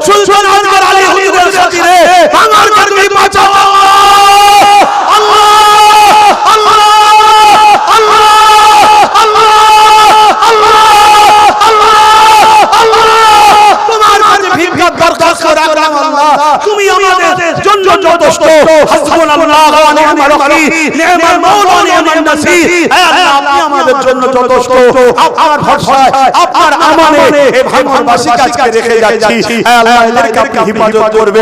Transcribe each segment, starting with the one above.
সুলতান আজকার আলী হুজুরের খাতিরে আমার কাছে বাঁচাও আল্লাহ আল্লাহ আল্লাহ আল্লাহ আল্লাহ আল্লাহ আল্লাহ তোমার কাছে ভিক্ষা দরখাস্ত রাখলাম আল্লাহ তুমি আমাদের জন্য যথেষ্ট হাসবুনাল্লাহ নি'মাল ওয়াকিল নি'মাল মাওলা নাসির হে আল্লাহ আপনি আমাদের জন্য যথেষ্ট। আপনার ভরসায় আপনার আমানে এই ভাঙনবাসী কাজকে রেখে যাচ্ছি। হে আল্লাহ এদেরকে আপনি হেফাজত করবে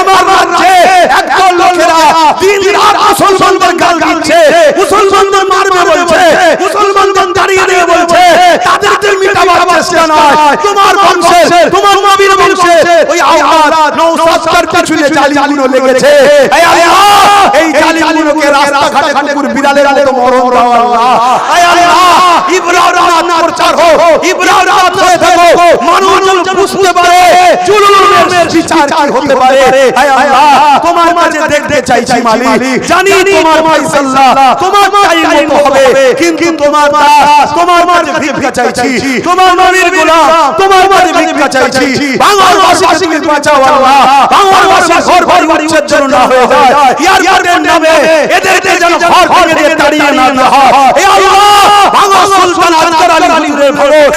আমার রাজ্যে একদল লোকেরা দিন রাত মুসলমানদের গাল দিচ্ছে। মুসলমানদের মারবে বলছে। মুসলমানদের দাঁড়িয়ে দিয়ে বলছে। তাদেরকে মিটাবার চেষ্টা নয়। তোমার বংশে তোমার নবীর বংশে ওই পিছনে জালিমগুলো লেগেছে। হে আল্লাহ এই জালিমগুলোকে রাস্তাঘাটে কুকুর বিড়ালের মতো মরণ দাও আল্লাহ। হে আল্লাহ ইব্রাহিম প্রচার হোক ইব্রাহিম হয়ে থাকো। মানুষ বুঝতে পারে জুলুমের বিচার কি হতে পারে? হে আল্লাহ তোমার মাঝে দেখতে চাইছি মালিক। জানি তোমার ফাইসাল্লা তোমার চাই মতো হবে কিন্তু তোমার দাস তোমার মাঝে ভিক্ষা চাইছি। তোমার নবীর গোলাম তোমার মাঝে ভিক্ষা চাইছি। বাংলাবাসীকে বাঁচাও আল্লাহ। বাংলাবাসী ঘর ঘর উচ্ছেদ যেন না হয়ে যায়। এয়ারপোর্টের নামে এদেরকে যেন ঘর ভেঙে দিয়ে তাড়িয়ে না দেওয়া হয়। হে আল্লাহ বাংলা সুলতান আজকার আলী হুজুরের ভরত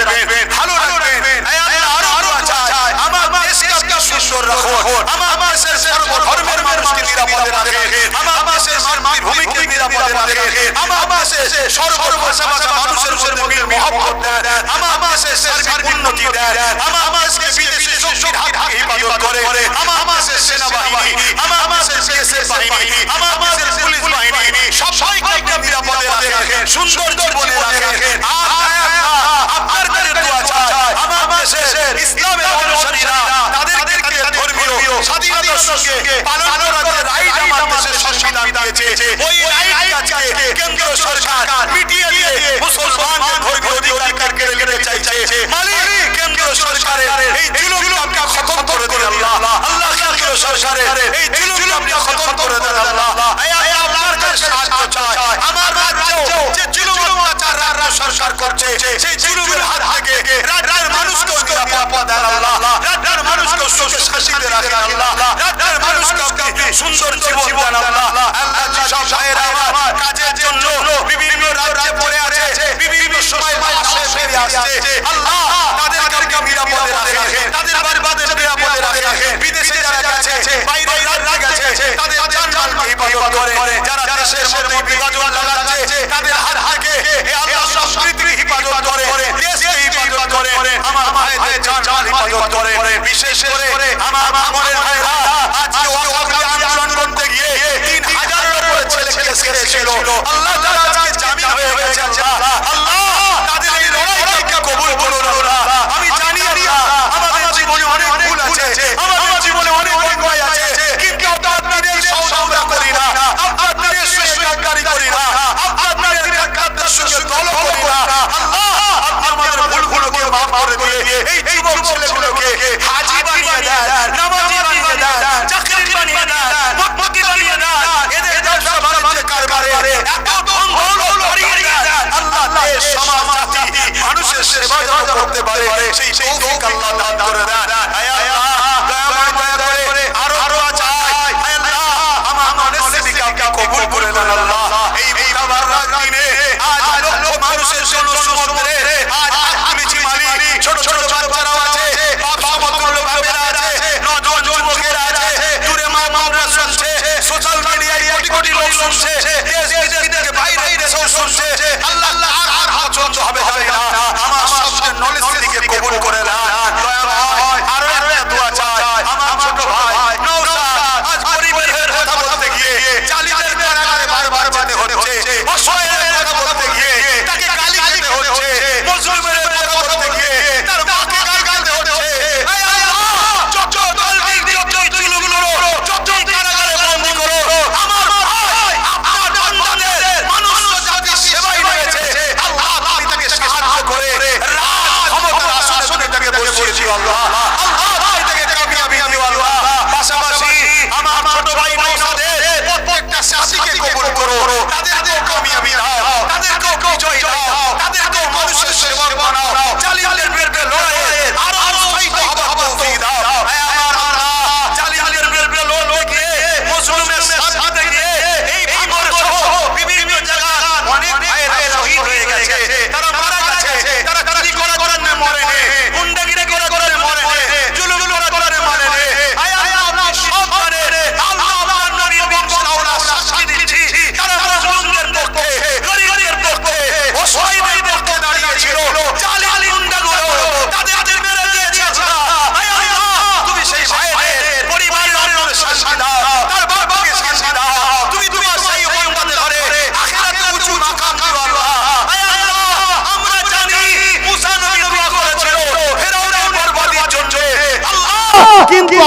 রাখবেন। ভালো রাখবেন। আল্লাহ আরও চায় আমার দেশকে সুন্দর রাখুন। আমার দেশের সর্ব ধর্মের মানুষকে নিরাপদে রাখেন আমার দেশের মাতৃভূমিকে নিরাপদে রাখেন আমার দেশে সর্ব ভাষা মানুষের মধ্যে মহব্বত দেন আমার দেশে উন্নতি দেন হেফাজত করে যারা দেশের মধ্যে বিভাজন লাগাচ্ছে তাদের হাত থেকে আল্লাহ সংস্কৃতির হেফাজত করে দেশকে হেফাজত করে আমার ভাইদের জানমাল হেফাজত করে বিশেষ করে আমার মামনের ভাইরা আজকে ওয়াকফ আন্দোলন করতে গিয়ে তিন হাজারের উপরে ছেলে আল্লাহ তাআলা আজকে জামিন হয়ে গেছে আল্লাহ আল্লাহ।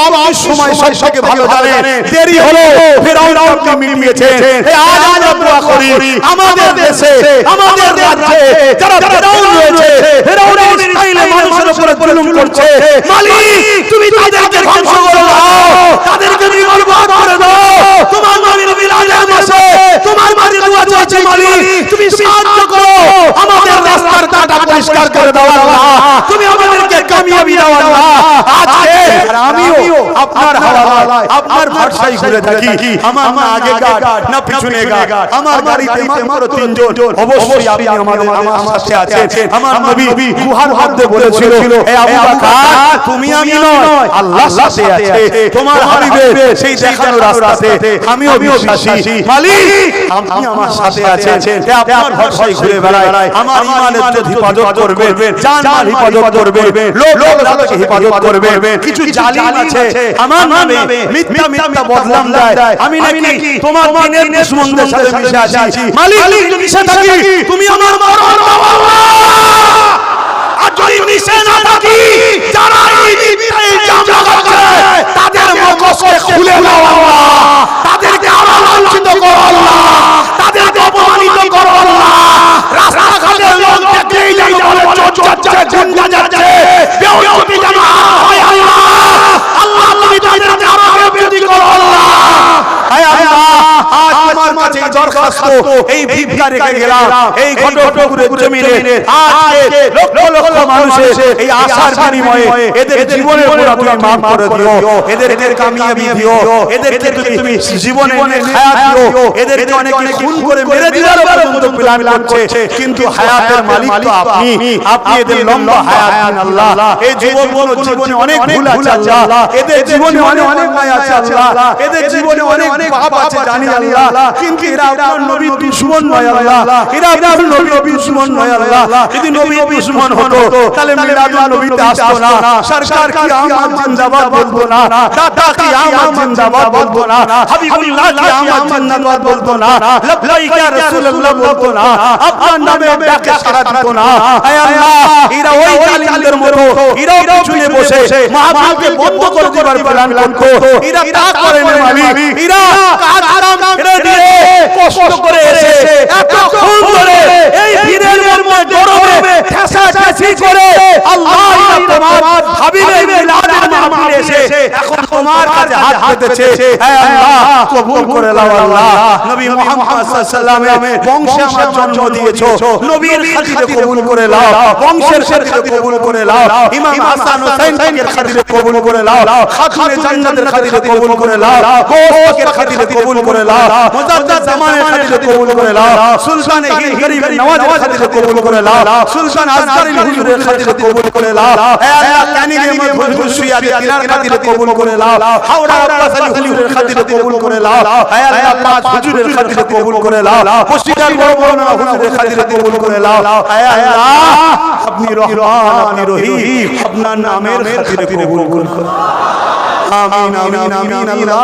আমার সময় সবথেকে ভালো জানে। দেরি হলো ফেরাউন আপনি মিলিয়েছে আজ আমরা করি। আমাদের দেশে আমাদের রাজ্যে যারা ফেরাউন রয়েছে ফেরাউনের স্টাইলে মানুষের উপরে জুলুম করছে। মালিক তুমি তাদেরকে ধ্বংস করে দাও। তাদেরকে নির্বাদ করে দাও। তোমার নবীর মিলাদের মাসে তোমার মাঝে দোয়া চাইছে মালিক তুমি সাহায্য করো। আমাদের রাস্তার কাটা পরিষ্কার করে দাও আল্লাহ। তুমি আমাদেরকে কামিয়াবি দাও আল্লাহ। আমিও আপনার হাওয়ালায় আপনার ভরসায় ঘুরে থাকি। আমার না আগে গার্ড না পিছনে গার্ড আমার গাড়িতে মাত্র তিনজন। অবশ্যই আপনি আমাদের আমার সাথে আছেন। আমার নবী গুহার মধ্যে বলেছিল হে আবু বকর তুমি আমি নয় আল্লাহ সাথে আছে। তোমার হাবিবের সেই দেখানো রাস্তাতে আমিও বিশ্বাসী। মালিক আপনি আমার সাথে আছেন। হে আপনার ভরসায় ঘুরে বেড়ায়। আমার ইমানের যদি হিফাজত করবেন জান মাল হিফাজত করবেন। লোক লোক হিফাজত করবেন কিছু জালিম আছে আমার নামে মিথ্যা মিথ্যা বদনাম দেয় আমি নাকি তোমার দিনের দুশমনদের সাথে মিশে আছি মালিক যদি মিশে থাকি তুমি আমার মরণ আর যদি মিশে না থাকি যারা এই মিথ্যা ইলজাম লাগাচ্ছে তাদের মুখোশকে খুলে দাও আল্লাহ তাদেরকে আরও লাঞ্ছিত করো আল্লাহ তাদেরকে অপমানিত করো আল্লাহ রাস্তাঘাটে লোক দেখলেই যেন বলে চোর যাচ্ছে গুন্ডা যাচ্ছে বেউতি যেন আর হয় আল্লাহ আল্লাহ তুমি তাদেরকে আরও বেউতি করো আল্লাহ হায় আল্লাহ আজ আমার কাছে এই দরখাস্ত এই ভিক্ষা রেখে গেলাম এই ঘটপুকুরের জমিনে আজকে লক্ষ লক্ষ মানুষের এই আশার বিনিময়ে এদের জীবনের পুরো তুমি মাফ করে দিও এদেরকে কামিয়াবি দিও এদেরকে তুমি জীবনে হায়াত দিও এদেরকে অনেকে খুন করে মেরে দেওয়ার পর্যন্ত প্ল্যান করছে কিন্তু হায়াতের মালিক তো আপনি আপনি এদের লম্বা হায়াত দিন আল্লাহ এই যুবকগুলোর জীবনে অনেক ভুল আছে আল্লাহ এদের জীবনে অনেক অনেক মায়া আছে আল্লাহ এদের জীবনে অনেক অনেক পাপ আছে জানি আল্লাহ কিন্তু এরা আপনার নবীর দুশমন নয় আল্লাহ। এরা আপনার নবীর দুশমন নয় আল্লাহ। যদি নবীর দুশমন হতো তাহলে মিলাদুল নবীতে আসতো না। সরকার কি আমার জিন্দাবাদ বলতো না? দাদা কি আমার জিন্দাবাদ বলতো না? হাবিবুল্লাহ কি আমার জিন্দাবাদ বলতো না? লব্বাইক ইয়া রাসূলুল্লাহ বলতো না? আপনার নামে ডাকে সাড়া দিত না? আয় আল্লাহ এরা ওই জালিমদের মতো এরাও পিছনে বসে মাহফিলকে বন্ধ করে দেবার প্ল্যান করতো এরা তা করে না মালিক এরা কাজ আরাম ছেড়ে দিয়ে কষ্ট করে এসে এত খুন করে এই ভিড়ের মধ্যে গরমে ঠেসা ঠেসি করে আল্লাহ তোমার হাবিবের মিলাদের মাহফিলে এসে এখন তোমার কাছে হাত পেতেছে হে আল্লাহ কবুল করে নাও আল্লাহ। নবী মুহাম্মদ সাল্লাল্লাহু আলাইহি বংশে আমার জন্ম দিয়েছ। নবীর খাতিরে কবুল করে নাও বংশের খাতিরে কবুল করে নাও ইমাম হাসান হোসেন এর খাতিরে কবুল করে নাও খাতুনে জান্নাতের খাতিরে কবুল করে নাও গোসকের খাতিরে কবুল করে নাও মুজাদ্দাদ জামানের খাতিরে কবুল করে নাও সুলতান হিন্দ গরিব নওয়াজের খাতিরে কবুল করে নাও সুলতান আজকারিল হুজুরের খাতিরে কবুল করে নাও হে আল্লাহ কানির মধ্যে খুশিয়া দিনার খাতিরে কবুল করে নাও হাওড়া আব্বাস আলী হুজুরের খাতিরে কবুল করে নাও হে আল্লাহ পাঁচ হুজুরের খাতিরে কবুল করে নাও মুর্শিদার বড় বড় হুজুরের খাতিরে কবুল করে নাও হে আল্লাহ আপনি রহমান আপনি রহিম। আপনার নামের খাতিরে কবুল করুন আমিন আমিন আমিন আল্লাহ।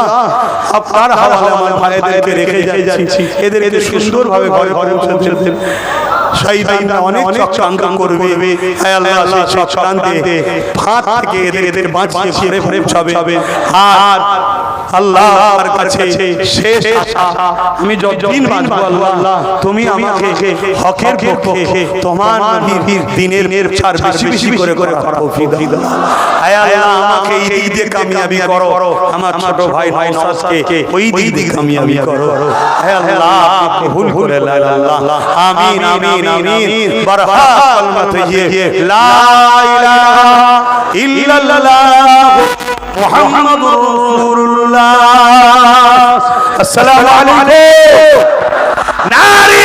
আপনার হাওয়ালে আমার ভাইদেরকে রেখে যাচ্ছি। এদেরকে সুন্দরভাবে ঘরে ঘরে পৌঁছে দেন শহীদানরা অনেক চক্রান্ত করবে হে আল্লাহ সেই চক্রান্তে ফাঁদ থেকে এদের বাঁচিয়ে ঘরে ঘরে পৌঁছাবে আর আল্লাহর কাছে শেষ আশা। আমি যতদিন বাঁচবো আল্লাহ তুমি আমাকে হকের পক্ষে তোমার নবীর দিনের চার বেশি বেশি করে করে তৌফিক দাও। হে আল্লাহ আমাকে এই দিকে কামিয়াবি করো। আমার ছোট ভাই নওশাদকে ওই দিকে কামিয়াবি করো। হে আল্লাহ কবুল করে লা আল্লাহ। আমিন আমিন আমিন বারহা কলমা তৈয়ে লা ইলাহা ইল্লাল্লাহ। محمد رسول الله. السلام عليكم. ناري